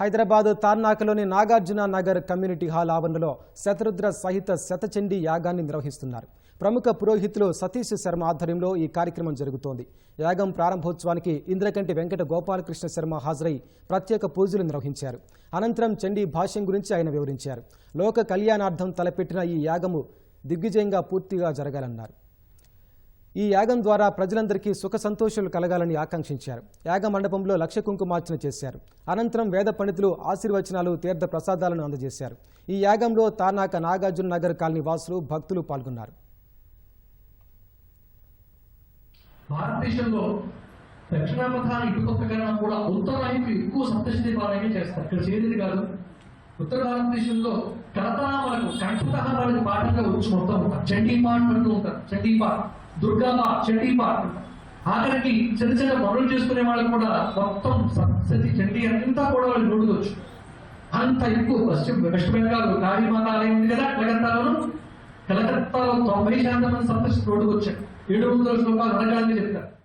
హైదరాబాద్ తార్నాకలోని Nagarjuna Nagar community hall ఆవరణలో శతరుద్ర సహిత శతచండీ యాగాన్ని నిర్వహిస్తున్నారు. ప్రముఖ పురోహితులు సతీష్ శర్మ ఆధ్వర్యంలో ఈ కార్యక్రమం జరుగుతోంది. యాగం ప్రారంభోత్సవానికి ఇంద్రకంటి వెంకట గోపాలకృష్ణ శర్మ హాజరై ప్రత్యేక పూజలు నిర్వహించారు. అనంతరం చండీ భాష్యం గురించి ఆయన వివరించారు. లోక కళ్యాణార్థం తలపెట్టిన ఈ యాగము దిగ్విజయంగా పూర్తిగా జరగాలన్నారు. ఈ యాగం ద్వారా ప్రజలందరికీ సుఖ సంతోషాలు కలగాలని ఆకాంక్షించారు. యాగ మండపంలో లక్ష కుంకుమార్చన చేశారు. అనంతరం వేద పండితులు ఆశీర్వచనాలు తీర్థ ప్రసాదాలను అందజేశారు. ఈ యాగంలో తానాక నాగార్జున నగర్ కాలనీ వాసులు భక్తులు పాల్గొన్నారు. భారతదేశంలో దక్షిణాపథాన్ని ఇటుకొత్త కన్నా కూడా ఉత్తర ఎక్కువ సప్తశతి పారాయణ చేస్తారు. ఇక్కడ చేసేది కాదు. ఉత్తర భారతదేశంలో కరతనా మనకు కంఠతః వాళ్ళకి పాఠంగా వచ్చి మొత్తం చండీ పాఠ్ అంటూ ఉంటారు. చండీ పాఠ్ దుర్గా ఆఖరికి చిన్న చిన్న పనులు చేసుకునే వాళ్ళు కూడా మొత్తం సప్తశతి చండీ అంతా కూడా వాళ్ళు నోడుకోవచ్చు అంత ఎక్కువ పశ్చిమ వెస్ట్ బెంగాల్ కాళీమాత ఆలయం ఉంది కదా కలకత్తాలోను. కలకత్తాలో తొంభై శాతం మంది సప్తశతి రోడ్డుకు వచ్చారు. ఏడు వందల శ్లోకాలు అడగాలని చెప్తారు.